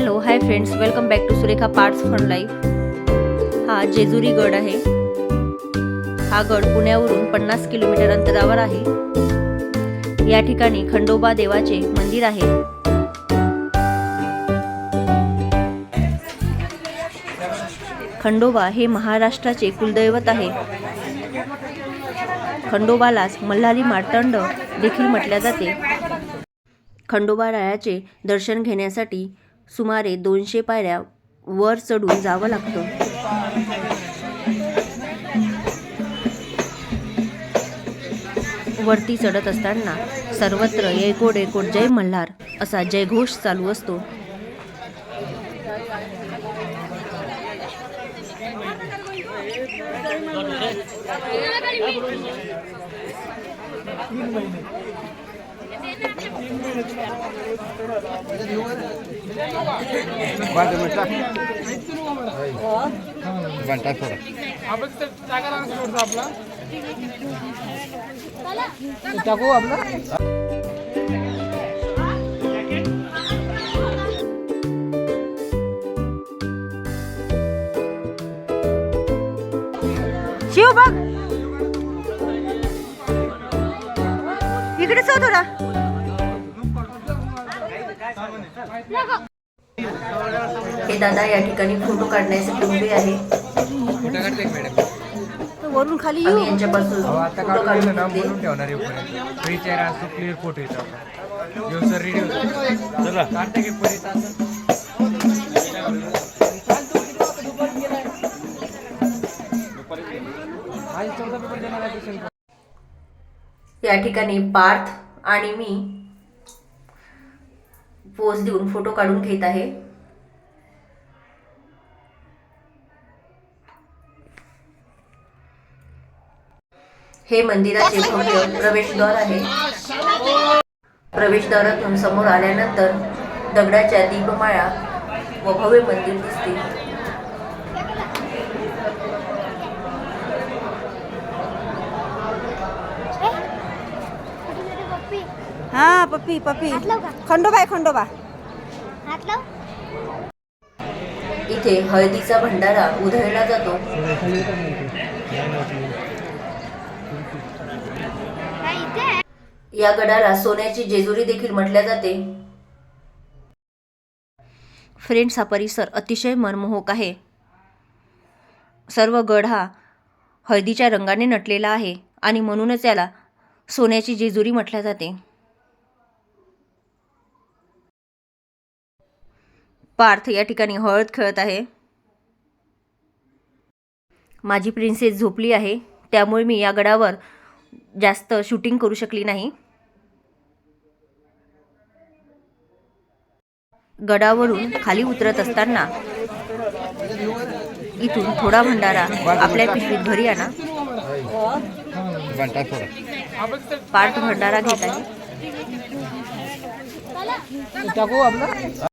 Hello hi friends welcome back to Surekha parts fun life हा जेजुरी गड आहे. हा गड पुण्यावरून पन्नास किलोमीटर अंतरावर आहे. या ठिकाणी खंडोबा देवाचे मंदिर आहे. खंडोबा हे महाराष्ट्राचे कुलदैवत आहे. खंडोबालाच मल्हारी मार्तंड देखील म्हटले जाते. खंडोबा रायाचे दर्शन घेण्यासाठी सुमारे दोनशे पायऱ्या वर चढून जावं लागतं. वरती चढत असताना सर्वत्र येकोड येकोड जय मल्हार असा जयघोष चालू असतो. टाकू आपला शिव बघ. इकडेच हो थोडा. हे दादा या ठिकाणी फोटो काढण्यासाठी उभे आहे. वरून खाली आम्ही यांच्यापासून आता फोटो काढून घेतले. बोलून ठेवणार आहे फ्री चेहरा असतो क्लिअर फोटो येतो. सर रेडी होतो. चला. काढते की पुढे या ठिकाणी पार्थ आणि मी पोज देऊन फोटो काढून घेत आहे. हे मंदिराचे भव्य प्रवेशद्वार आहे. प्रवेशद्वारातून समोर आल्यानंतर दगडाच्या दीपमाळा व भव्य मंदिर दिसते. हा पप्पी पप्पी. हात का? खंडोबा आहे खंडोबा. हात लाव. इथे हळदीचा भंडारा उधळला जातो? या गडाला सोन्याची जेजुरी देखील म्हटल्या जाते. फ्रेंड्स हा परिसर अतिशय मनमोहक आहे. सर्व गड हा हळदीच्या रंगाने नटलेला आहे आणि म्हणूनच याला सोन्याची जेजुरी म्हटल्या जाते. पार्थ या ठिकाणी हळद खेळत आहे. माझी प्रिन्सेस झोपली आहे. त्यामुळे मी या गडावर जास्त शूटिंग करू शकली नाही. गडावरून खाली उतरत असताना इथून थोडा भंडारा आपल्या पिशवीत घरी आणा. पार्थ भंडारा घेत आहे.